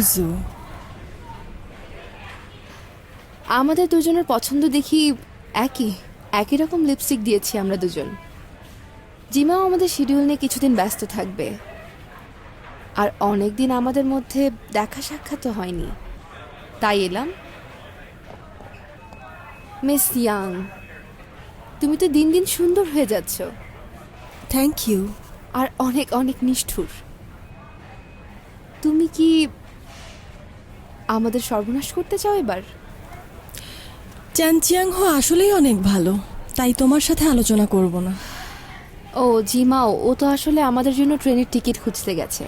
লু আমাদের দুজনের পছন্দ দেখি একই একই রকম লিপস্টিক দিয়েছি আমরা দুজন। জিমাও আমাদের শিডিউল নিয়ে কিছুদিন ব্যস্ত থাকবে। আর অনেক দিন আমাদের মধ্যে দেখা সাক্ষাৎ হয়নি। তাই এলাম। মিস ইয়াং তুমি তো দিন দিন সুন্দর হয়ে যাচ্ছ। থ্যাংক ইউ আর অনেক অনেক নিষ্ঠুর। তুমি কি আমাদের সর্বনাশ করতে চাও এবার? চ্যানচিয়াং হো আসলেই অনেক ভালো তাই তোমার সাথে আলোচনা করব না। ও জিমাও ও তো আসলে আমাদের জন্য ট্রেনের টিকিট খুঁজতে গেছে।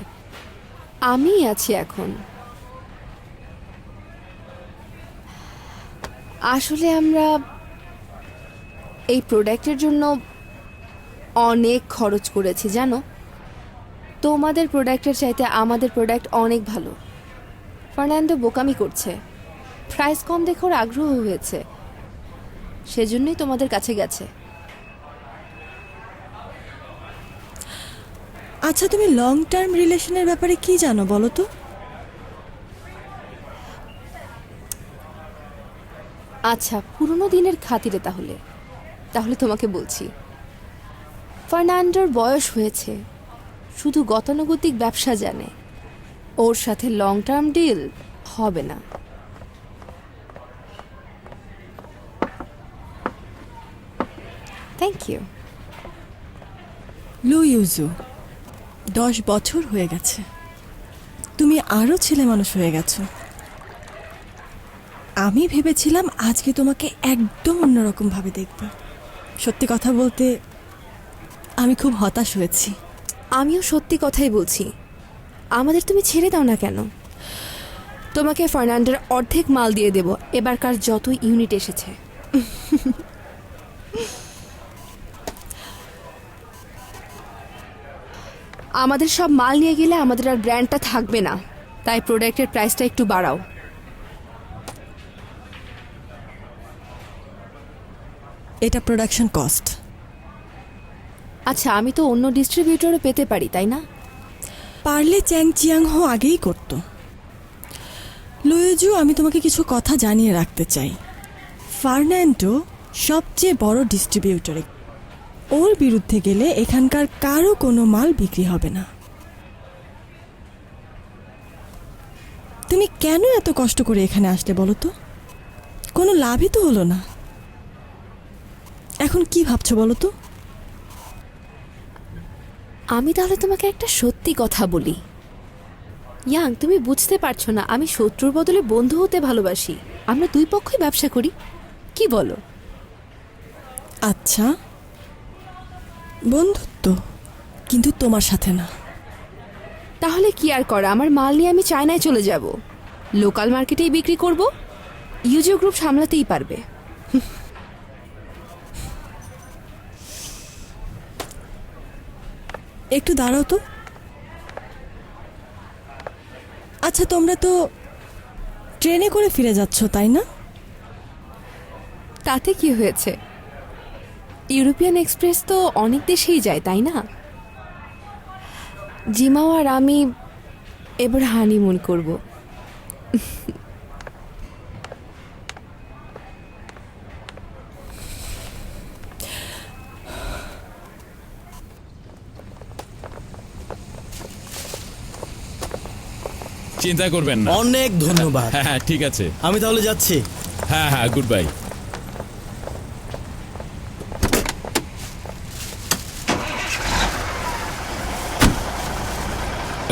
আমি আছি এখন। আসলে আমরা এই প্রোডাক্টের জন্য অনেক খরচ করেছি জানো? তোমাদের প্রোডাক্টের চাইতে আমাদের প্রোডাক্ট অনেক ভালো। ফার্নান্ডো বোকামি করছে। প্রাইস কম দেখে ওর আগ্রহ হয়েছে। সেজন্যই তোমাদের কাছে গেছে। আচ্ছা তুমি লং টার্ম রিলেশনের ব্যাপারে কি জানো বলো তো? আচ্ছা পুরনো দিনের খাতিরে তাহলে। তাহলে তোমাকে বলছি। ফার্নান্ডোর বয়স হয়েছে। শুধু গতানুগতিক ব্যবসা জানে। ওর সাথে লং টার্ম ডিল হবে না। থ্যাংক ইউ লু ইউজু দশ বছর হয়ে গেছে। তুমি আরও ছেলে মানুষ হয়ে গেছো। আমি ভেবেছিলাম আজকে তোমাকে একদম অন্যরকমভাবে দেখব। সত্যি কথা বলতে আমি খুব হতাশ হয়েছি। আমিও সত্যি কথাই বলছি। আমাদের তুমি ছেড়ে দাও না কেন? তোমাকে ফার্নান্ডের অর্ধেক মাল দিয়ে দেব। এবারকার যত ইউনিট এসেছে। আমাদের সব মাল নিয়ে গেলে আমাদের আর ব্র্যান্ডটা থাকবে না। তাই প্রোডাক্টের প্রাইসটা একটু বাড়াও। এটা প্রোডাকশন কস্ট। আচ্ছা আমি তো অন্য ডিস্ট্রিবিউটরও পেতে পারি তাই না? পারলে চ্যাং চিয়াং হো আগেই করত। লুয়েজু, আমি তোমাকে কিছু কথা জানিয়ে রাখতে চাই। ফার্নান্ডো সবচেয়ে বড় ডিস্ট্রিবিউটর ওর বিরুদ্ধে গেলে এখানকার কারও কোনো মাল বিক্রি হবে না। তুমি কেন এত কষ্ট করে এখানে আসলে বলো তো? কোনো লাভই তো হলো না। এখন কি ভাবছ বলো তো? আমি তাহলে তোমাকে একটা সত্যি কথা বলি। ইয়াং তুমি বুঝতে পারছ না আমি শত্রুর বদলে বন্ধু হতে ভালোবাসি। আমরা দুই পক্ষই ব্যবসা করি। কি বলো? আচ্ছা। বন্ধুত্ব কিন্তু তোমার সাথে না। তাহলে কি আর করা? আমার মাল নিয়ে আমি চায়নায় চলে যাব। লোকাল মার্কেটেই বিক্রি করব। ইউজিও গ্রুপ সামলাতেই পারবে। একটু দাঁড়াও তো। আচ্ছা তোমরা তো ট্রেনে করে ফিরে যাচ্ছ, তাই না? তাতে কি হয়েছে? ইউরোপিয়ান এক্সপ্রেস তো অনেক দেশেই যায়, তাই না? জিমাও আর আমি এবার হানিমুন করব। চিন্তা করবেন না। অনেক ধন্যবাদ। হ্যাঁ হ্যাঁ ঠিক আছে। আমি তাহলে যাচ্ছি। হ্যাঁ হ্যাঁ গুড বাই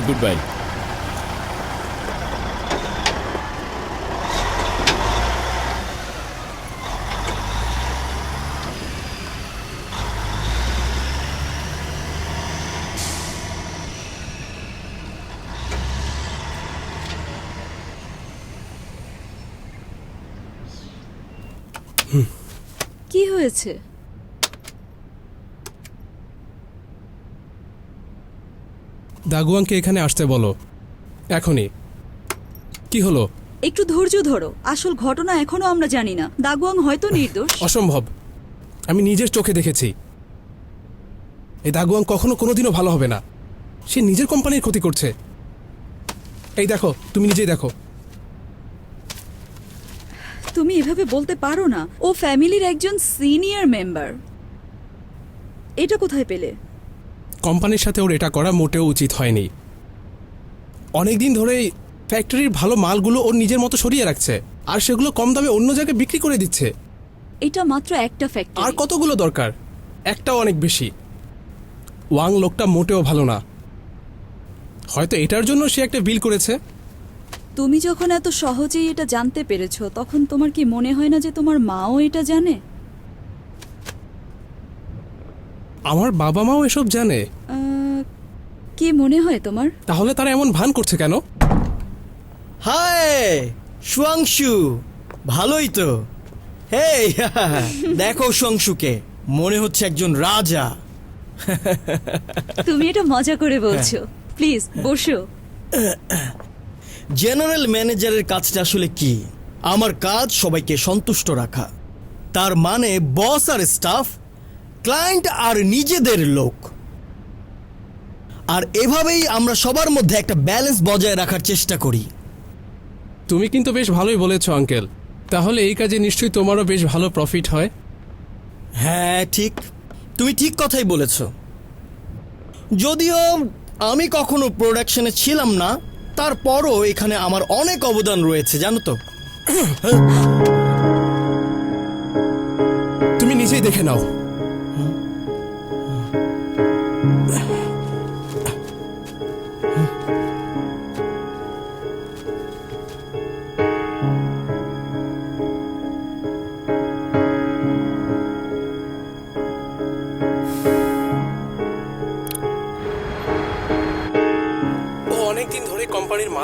গুড বাই কি হয়েছে? দাগুয়াংকে এখানে আসতে বলো। এখনই। কি হলো? একটু ধৈর্য ধরো। আসল ঘটনা এখনও আমরা জানি না। দাগুয়াং হয়তো নির্দোষ। অসম্ভব। আমি নিজের চোখে দেখেছি। এই দাগুয়াং কখনো কোনোদিনও ভালো হবে না। সে নিজের কোম্পানির ক্ষতি করছে। এই দেখো তুমি নিজেই দেখো। এভাবে বলতে পারো না। ও ফ্যামিলির একজন সিনিয়র মেম্বার। এটা কোথায় পেলে? কোম্পানির সাথে ওর এটা করা মোটেও উচিত হয়নি। অনেক দিন ধরেই ফ্যাক্টরির ভালো মালগুলো ওর নিজের মতো সরিয়ে রাখছে আর সেগুলো কম দামে অন্য জায়গায় বিক্রি করে দিচ্ছে। এটা মাত্র একটা ফ্যাক্টরি। আর কতগুলো দরকার? একটাও অনেক বেশি। ওয়াং লোকটা মোটেও ভালো না। হয়তো এটার জন্য সে একটা বিল করেছে? তুমি যখন এত সহজেই এটা জানতে পেরেছ তখন তোমার কি মনে হয় না যে তোমার মাও এটা জানে? আমার বাবা মাও এসব জানে। আহ, কি মনে হয় তোমার? তাহলে তারা এমন ভান করছে কেন? হাই সুয়াংশু ভালোই তো। হে দেখো সুয়াংশুকে মনে হচ্ছে একজন রাজা। তুমি এটা মজা করে বলছো। প্লিজ বসো। জেনারেল ম্যানেজারের কাজটা আসলে কি? আমার কাজ সবাইকে সন্তুষ্ট রাখা। তার মানে বস আর স্টাফ ক্লায়েন্ট আর নিজেদের লোক। আর এভাবেই আমরা সবার মধ্যে একটা ব্যালেন্স বজায় রাখার চেষ্টা করি। তুমি কিন্তু বেশ ভালোই বলেছ আঙ্কেল। তাহলে এই কাজে নিশ্চয়ই তোমারও বেশ ভালো প্রফিট হয়। হ্যাঁ ঠিক। তুমি ঠিক কথাই বলেছ। যদিও আমি কখনো প্রোডাকশনে ছিলাম না তারপরও এখানে আমার অনেক অবদান রয়েছে জানো তো। তুমি নিজেই দেখে নাও।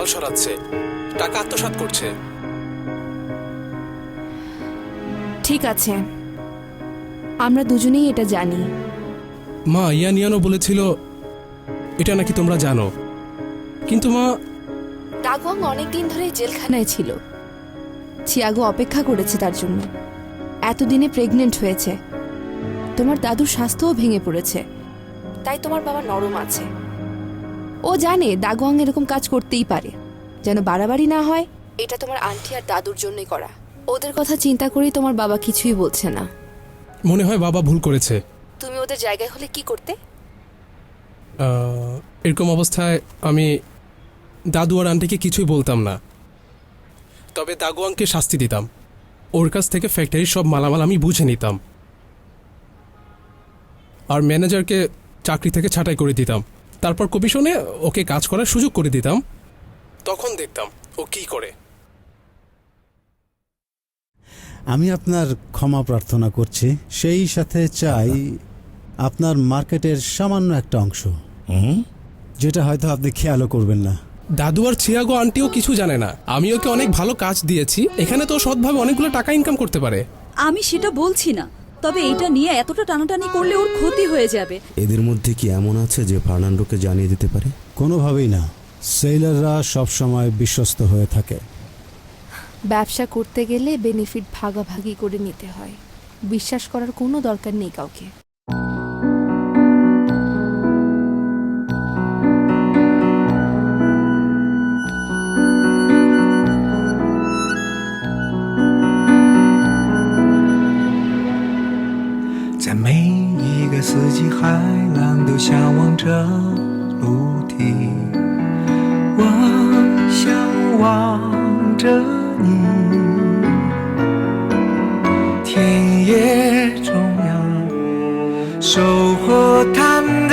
কোম্পানির সরাচ্ছে। টাকা আত্মসাৎ করছে। ঠিক আছে। আমরা দুজনেই এটা জানি। মা ইয়ানিয়ানো বলেছিল এটা নাকি তোমরা জানো। কিন্তু মা দাগওয়াং অনেকদিন ধরেই জেলখানায় ছিল। চিয়াগো অপেক্ষা করেছে তার জন্য। এতদিনে প্রেগনেন্ট হয়েছে। তোমার দাদুর স্বাস্থ্যও ভেঙে পড়েছে। তাই তোমার বাবা নরম আছে। ও জানে দাগওয়াং এরকম কাজ করতেই পারে। যেন বাড়াবাড়ি না হয়। এটা তোমার আন্টি আর দাদুর জন্যই করা। ওদের কথা চিন্তা করেই তোমার বাবা কিছুই বলছে না। মনে হয় বাবা ভুল করেছে। তুমি ওদের জায়গায় হলে কি করতে? এরকম অবস্থায় আমি দাদু আর আন্টিকে কিছুই বলতাম না। তবে দাগুয়াংকে শাস্তি দিতাম। ওর কাছ থেকে ফ্যাক্টরির সব মালামাল আমি বুঝে নিতাম। আর ম্যানেজারকে চাকরি থেকে ছাঁটাই করে দিতাম। তারপর কমিশনে ওকে কাজ করার সুযোগ করে দিতাম। তখন দেখতাম ও কি করে। আমি আপনার ক্ষমা প্রার্থনা করছি। সেই সাথে চাই আপনার মার্কেটের সামান্য একটা অংশ। যেটা হয়তো আপনি খেয়ালও করবেন না। দাদু আর ছিয়াগো আন্টিও কিছু জানে না। আমি ওকে অনেক ভালো কাজ দিয়েছি। এখানে তো সৎভাবে অনেকগুলো টাকা ইনকাম করতে পারে। আমি সেটা বলছি না। তবে এটা নিয়ে এতটা টানাটানি করলে ওর ক্ষতি হয়ে যাবে। এদের মধ্যে কি এমন আছে যে ফার্নান্ডোকে জানিয়ে দিতে পারে? কোনোভাবেই না। সেলাররা সবসময় বিশ্বস্ত হয়ে থাকে। ব্যবসা করতে গেলে বেনিফিট ভাগাভাগি করে নিতে হয়। বিশ্বাস করার কোনো দরকার নেই কাউকে। 黑夜中央，收获贪。